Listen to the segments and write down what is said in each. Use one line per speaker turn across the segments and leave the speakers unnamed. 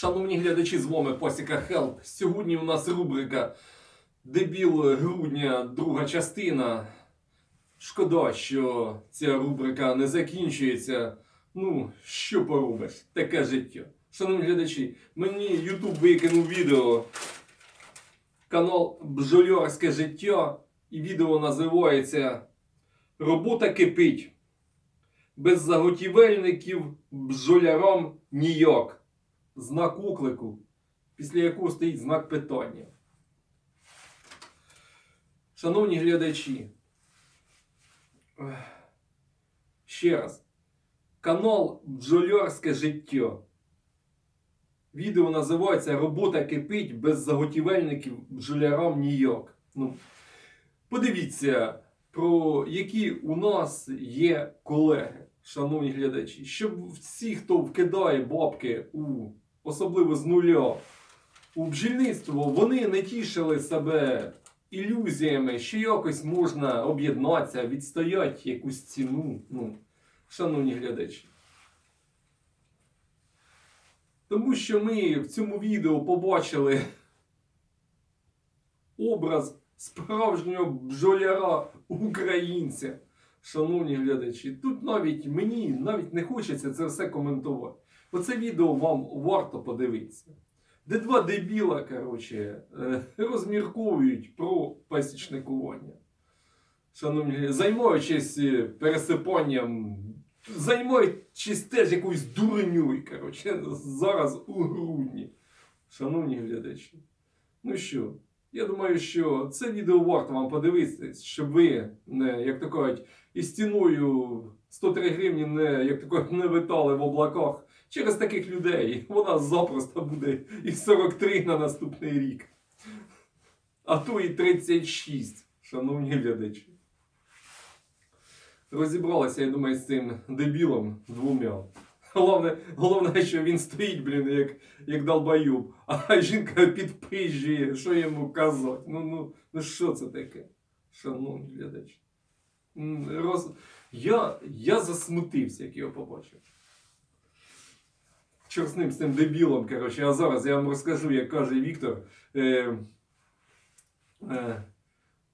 Шановні глядачі, з вами Посіка Хелп. Сьогодні у нас рубрика Дебіл грудня, друга частина. Шкода, що ця рубрика не закінчується. Ну, що поробиш, таке життя. Шановні глядачі, мені YouTube викинув відео. Канал Бджолярське життя. І відео називається Робота кипить. Без заготівельників бджолярам ніяк. Знак оклику, після якого стоїть знак питання. Шановні глядачі, ще раз. Канал Бджолярське життя. Відео називається Робота кипить без заготівельників бджолярам ніяк. Ну, подивіться, про які у нас є колеги, шановні глядачі, щоб всі, хто вкидає бабки у особливо з нуля у бджільництво, вони не тішили себе ілюзіями, що якось можна об'єднатися, відстояти якусь ціну. Ну, шановні глядачі. Тому що ми в цьому відео побачили образ справжнього бджоляра українця. Шановні глядачі, тут навіть мені навіть не хочеться це все коментувати. Оце відео вам варто подивитися. Де два дебіла, коротше, е, розмірковують про пасічникування. Шановні, займаючись е, пересипанням, займаючись теж якоюсь дурньою, коротше, зараз у грудні. Шановні глядачі. Ну що, я думаю, що це відео варто вам подивитися, щоб ви, не, як то кажуть, і стіною 103 гривні не, як то кажуть, не витали в облаках. Через таких людей вона запросто буде і 43 на наступний рік. А то і 36, шановні глядачі. Розібралася, я думаю, з цим дебілом двома. Головне, головне, що він стоїть, блін, як, як долбоюб, а жінка підпижує, що йому казати. Ну, ну, ну що це таке, шановні глядачі? Роз... Я, я засмутився, як його побачив. Чорт з тим дебілом, коротше, а зараз я вам розкажу, як каже Віктор. Е, е,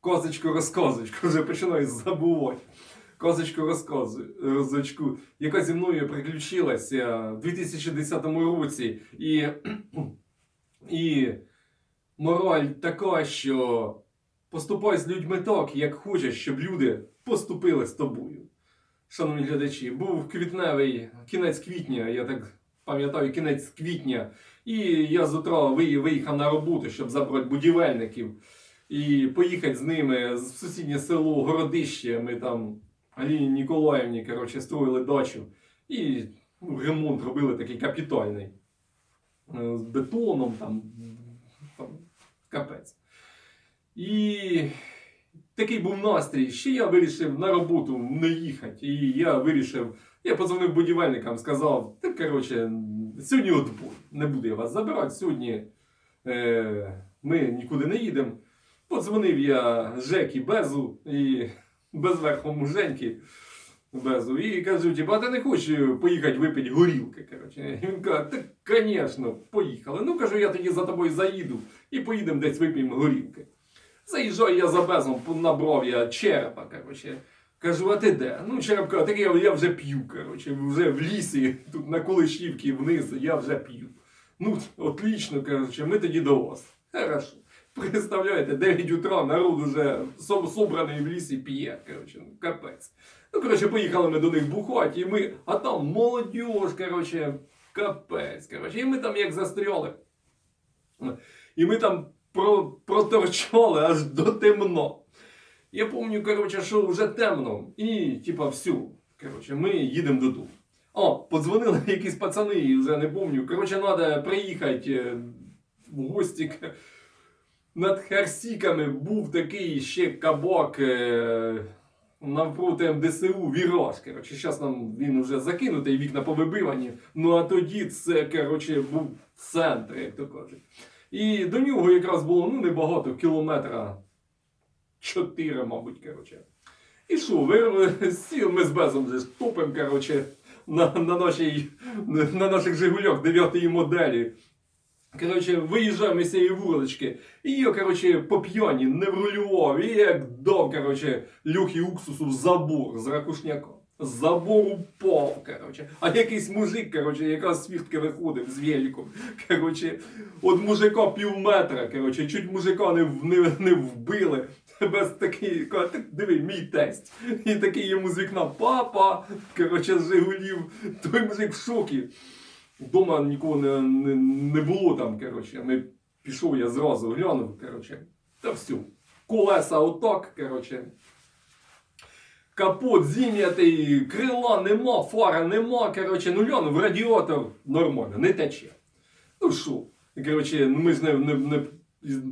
козочку розказочку, вже починаю забувати. Козочку розказочку, яка зі мною приключилася в 2010 році. І, і мораль така, що поступай з людьми так, як хочеш, щоб люди поступили з тобою. Шановні глядачі, був квітневий кінець квітня, я так пам'ятаю, кінець квітня. І я з утра виїхав на роботу, щоб забрати будівельників і поїхати з ними в сусіднє село Городище. Ми там Аліні Ніколаївні, коротше, строїли дачу. І ну, ремонт робили такий капітальний. Е, З бетоном, там, там капець. І такий був настрій. Ще я вирішив на роботу не їхати. І я вирішив, я подзвонив будівельникам, сказав, та коротше, сьогодні отбой. Не буду я вас забирати. Сьогодні е, ми нікуди не їдемо. Подзвонив я Жекі Безу і безверхому Женьки Безу. І кажу, типу, а ти не хочеш поїхати випити горілки? Коротше. І він каже, так, звісно, поїхали. Ну кажу, я тоді за тобою заїду і поїдемо десь вип'ємо горілки. Заїжджаю я за безом, набрав я черепа, коротше. Кажу, а ти де? Ну, череп каже, так я, я вже п'ю, коротше, вже в лісі, тут на Кулишівці вниз, я вже п'ю. Ну, отлично, коротше, ми тоді до вас. Хорошо. Представляєте, 9 утра, народ уже собраний в лісі п'є, коротше, ну, капець. Ну, коротше, поїхали ми до них бухати, і ми, а там молодіж, коротше, капець, коротше, і ми там як застряли. І ми там про, проторчали аж до темно. Я пам'ятаю, коротше, що вже темно. І, типа, все. Коротше, ми їдемо додому. О, подзвонили якісь пацани, вже не пам'ятаю. Коротше, треба приїхати е, в гості. Над Херсіками був такий ще кабак е, навпроти МДСУ Віраж. Коротше, зараз нам він вже закинутий, вікна повибивані. Ну а тоді це, коротше, був центр, як то кажуть. І до нього якраз було ну, небагато, кілометра 4, мабуть, коротше. І що, ви сіл ми з Безом вже топимо, коротше, на, на, нашій, на наших Жигулях 9 моделі. Коротше, виїжджаємо з цієї вулички. І я, коротше, по п'яні не врулював. І як дав, коротше, люхі уксусу в забор з ракушняком. З забору упав, коротше. А якийсь мужик, коротше, якраз свідки виходив з великом. Коротше, от мужика пів метра, коротше, чуть мужика не, не, не вбили. Без такий, «Так диви, мій тесть. І такий йому з вікна папа, коротше, Жигулів. Той мужик в шокі. Дома нікого не, не, не було там, коротше. Ми пішов, я зразу глянув, коротше. Та все. Колеса отак, коротше. Капот зім'ятий, крила нема, фара нема, коротше, ну глянув, радіатор нормально, не тече. Ну що? Коротше, ми ж не, не, не,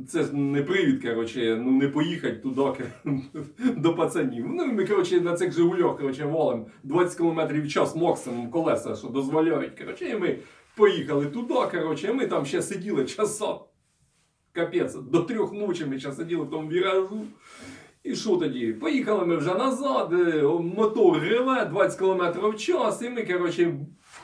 це ж не привід, коротше, ну не поїхати туди до пацанів. Ну, ми, коротше, на цих Жигулях, коротше, валим 20 км в час максимум колеса, що дозволяють. Коротше, і ми поїхали туди, коротше, і ми там ще сиділи часа. Капець, до трьох ночі ми ще сиділи в тому віражу. І що тоді? Поїхали ми вже назад, е, мотор реве 20 км в час, і ми, коротше,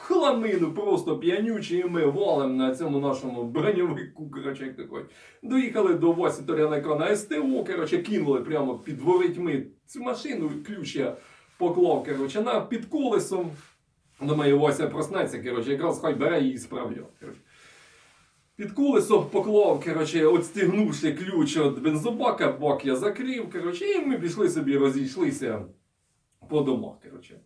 хламину просто п'янючі, і ми валим на цьому нашому броньовику, коротше, як такой. Доїхали до Васі Торянака на СТО, коротше, кинули прямо під ворітьми цю машину, ключ я поклав, коротше, на під колесом. Думаю, Вася проснеться, коротше, якраз хай бере і справляв. Під колесо поклав, коротше, отстігнувши ключ від бензобака, бак я закрив, коротше, і ми пішли собі, розійшлися по домах. Коротше.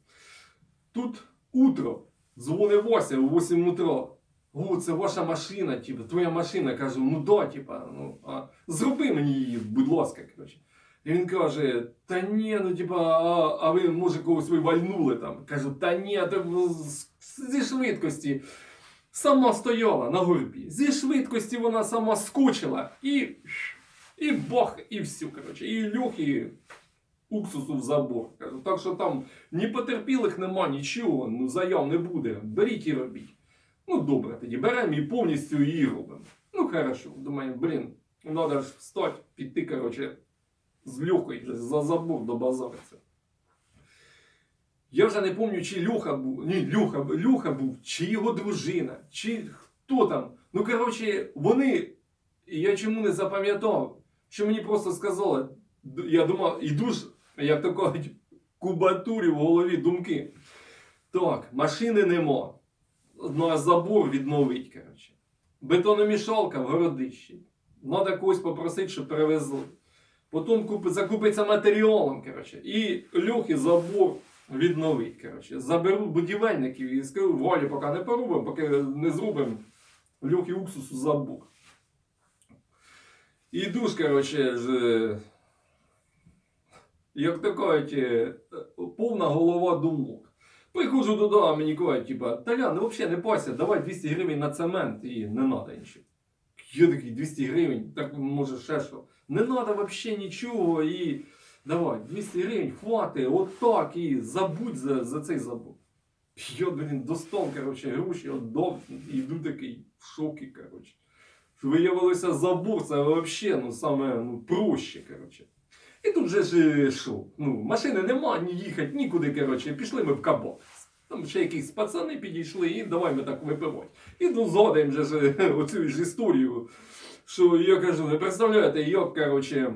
Тут утро, дзвонить Вася у 8 утра. О, це ваша машина, типу, твоя машина. Кажу, ну да, типа, ну, а зроби мені її, будь ласка, коротше. І він каже: та ні, ну типа, а, а ви може когось ви вальнули там. Кажу, та ні, та зі швидкості. Сама стояла на горбі. Зі швидкості вона сама скочила і. І бах, і все, коротше. І люх, і уксусу в забор. Так що там ні потерпілих нема, нічого, ну заяв не буде. Беріть і робіть. Ну добре, тоді беремо і повністю її робимо. Ну хорошо, думаю, блін, треба ж встати, піти, коротше, з Льохою за забор до базариться. Я вже не пам'ятаю, чи Люха був, ні, Люха, Люха був, чи його дружина, чи хто там. Ну, коротше, вони, я чому не запам'ятав, що мені просто сказали, я думав, іду ж, як то кажуть, кубатурі в голові думки. Так, машини нема. На забор відновить, коротше. Бетономішалка в городищі. Надо когось попросити, щоб перевезли. Потім купи, закупиться матеріалом, коротше. І люхи забор відновить. Коротше. Заберу будівельників і скажу, волі поки не порубимо, поки не зробимо люхи уксусу забор. І йду ж, коротше, як то кажуть, е, повна голова думок. Приходжу додому, мені кажуть, типа, Талян, ну взагалі не пася, давай 200 гривень на цемент і не треба нічого. Я такий 200 гривень, так може ще що. Не треба взагалі нічого і давай, 200 гривень, хвати, от так і забудь за, за цей забудь. Я, блін, достав, коротше, гроші, отдав, і йду такий в шокі, коротше. Виявилося забор, це взагалі, ну, саме, ну, проще, коротше. І тут же ж е, що? Ну, машини нема, ні їхати, нікуди, коротше, пішли ми в кабак. Там ще якісь пацани підійшли, і давай ми так випивати. І ну, згадуємо же ж е, оцю ж історію, що я кажу, не представляєте, як, коротше,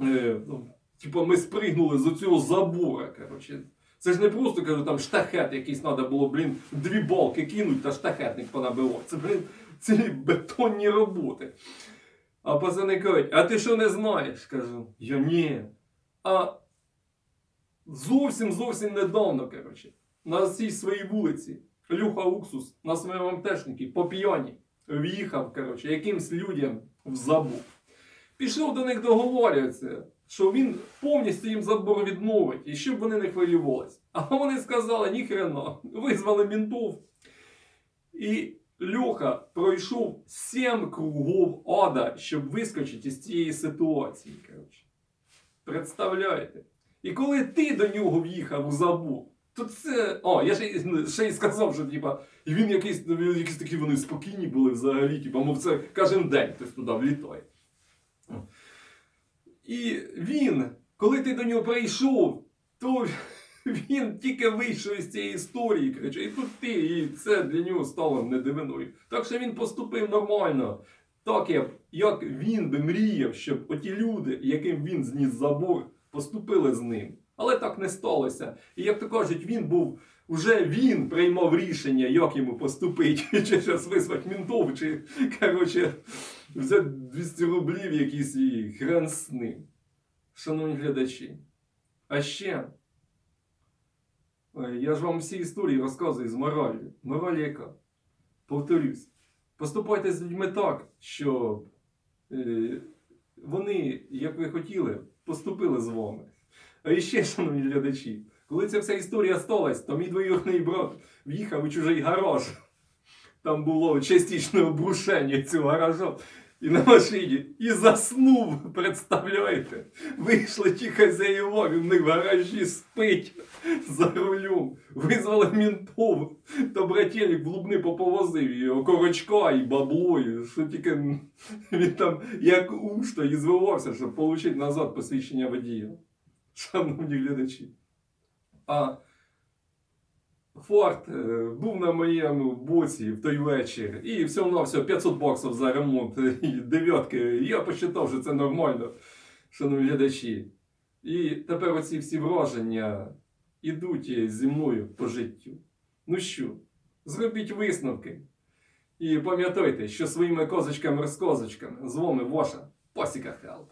е, ну, типу, ми спригнули з оцього забора, коротше. Це ж не просто, кажу, там штахет якийсь треба було, блін, дві балки кинуть та штахетник понабивав. Це, блін, цілі бетонні роботи. А пацани кажуть, а ти що не знаєш? Кажу, я ні. А зовсім зовсім недавно, коротше, на цій своїй вулиці Люха Уксус на своєму МТшнику по п'яні в'їхав, коротше, якимсь людям в забор. Пішов до них договорюватися, що він повністю їм забор відновить, і щоб вони не хвилювалися. А вони сказали, ніхрена, визвали ментов. І Льоха пройшов сім кругов ада, щоб вискочити з цієї ситуації. Коротше. Представляєте? І коли ти до нього в'їхав у забор, то це. О, я ще, ще й сказав, що типа, і він якийсь, ну, якісь такі вони спокійні були взагалі, типа, мов це кожен день хтось туди влітає. І він, коли ти до нього прийшов, то Він тільки вийшов із цієї історії, кричить, і тут ти, і це для нього стало не дивиною. Так що він поступив нормально. Так, як, він би мріяв, щоб оті люди, яким він зніс забор, поступили з ним. Але так не сталося. І як то кажуть, він був, уже він приймав рішення, як йому поступити, чи зараз визвати ментов, чи коротше, взяти 200 рублів якісь і хрен з. Шановні глядачі. А ще. Ой, Я ж вам всі історії розказую з моралью. Мораль яка? Повторюсь. Поступайте з людьми так, щоб е, вони, як ви хотіли, поступили з вами. А ще, шановні глядачі, коли ця вся історія сталася, то мій двоюрідний брат в'їхав у чужий гараж. Там було частичне обрушення цього гаража. І на машині. І заснув, представляєте? Вийшли ті хазяїва, він в них в гаражі спить за рулем. Визвали ментов. То брателік в Лубни поповозив і окорочка, і бабло, і що тільки він там як ушто і звивався, щоб отримати назад посвідчення водія. Шановні глядачі. А Форд е, був на моєму боці в той вечір, і всього на все 500 баксів за ремонт е, і дев'ятки. Я посчитав, що це нормально, шановні глядачі. І тепер оці всі враження ідуть зі мною по життю. Ну що, зробіть висновки. І пам'ятайте, що своїми козочками-розкозочками з вами ваша Пасіка Хелп.